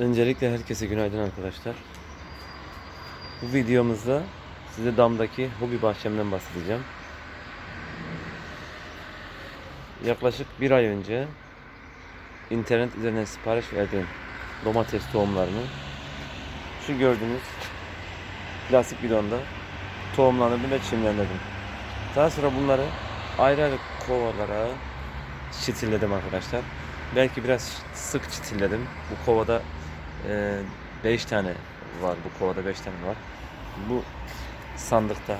Öncelikle herkese günaydın arkadaşlar. Bu videomuzda size damdaki hobi bahçemden bahsedeceğim. Yaklaşık bir ay önce internet üzerinden sipariş verdiğim domates tohumlarını şu gördüğünüz plastik bidonda tohumlandırdım ve çimlendirdim. Daha sonra bunları ayrı ayrı kovalara çitilledim arkadaşlar. Belki biraz sık çitilledim. Bu kovada 5 tane var. Bu kovada 5 tane var. Bu sandıkta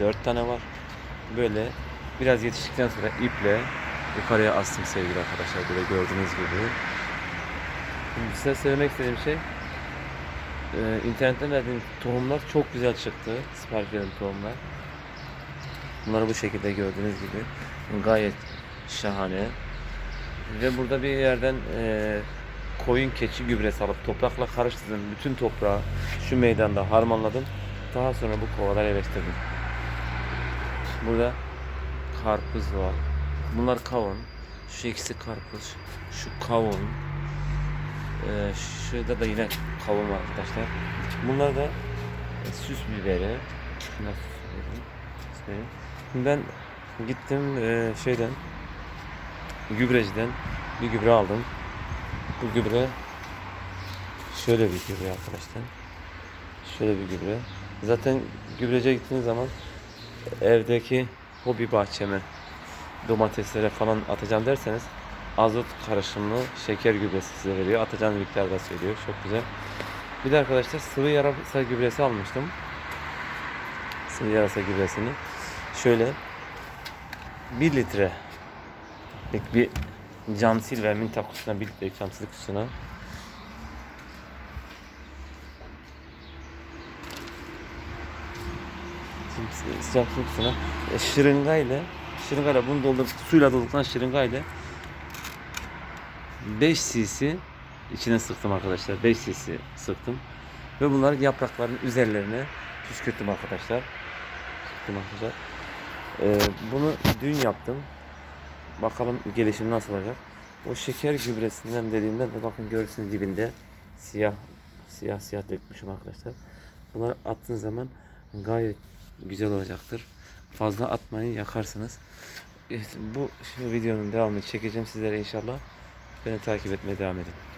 4 tane var. Böyle biraz yetiştikten sonra iple yukarıya astım sevgili arkadaşlar. Böyle gördüğünüz gibi. Şimdi size söylemek istediğim şey e, internetten verdiğim tohumlar çok güzel çıktı. Sipariş tohumlar. Bunları bu şekilde gördüğünüz gibi gayet şahane. Ve burada bir yerden e, koyun keçi gübresi alıp toprakla karıştırdım. Bütün toprağı şu meydanda harmanladım. Daha sonra bu kovalara yerleştirdim. Burada karpuz var. Bunlar kavun. Şu ikisi karpuz. Şu kavun. Ee, şurada da yine kavun var arkadaşlar. Bunlar da e, süs biberi. Şunlar süs biberi. Ben gittim e, şeyden gübreciden bir gübre aldım. Bu gübre şöyle bir gübre arkadaşlar. Şöyle bir gübre. Zaten gübrece gittiğiniz zaman evdeki hobi bahçeme domateslere falan atacağım derseniz azot karışımlı şeker gübresi size veriyor. Atacağınız miktarda söylüyor. Çok güzel. Bir de arkadaşlar sıvı yarasa gübresi almıştım. Sıvı yarasa gübresini. Şöyle 1 litre bir camsil ve minta kutusuna 1 litre camsil kutusuna. Sıcak su kutusuna. E, şırınga ile şırınga ile bunu doldurup suyla doldurduktan şırınga ile 5 cc içine sıktım arkadaşlar. 5 cc sıktım. Ve bunları yaprakların üzerlerine püskürttüm arkadaşlar. Püskürttüm arkadaşlar. Ee, bunu dün yaptım Bakalım gelişim nasıl olacak. O şeker gübresinden dediğimden de bakın görürsünüz dibinde siyah siyah siyah dökmüşüm arkadaşlar. Bunları attığınız zaman gayet güzel olacaktır. Fazla atmayın yakarsınız. Evet, bu videonun devamını çekeceğim sizlere inşallah. Beni takip etmeye devam edin.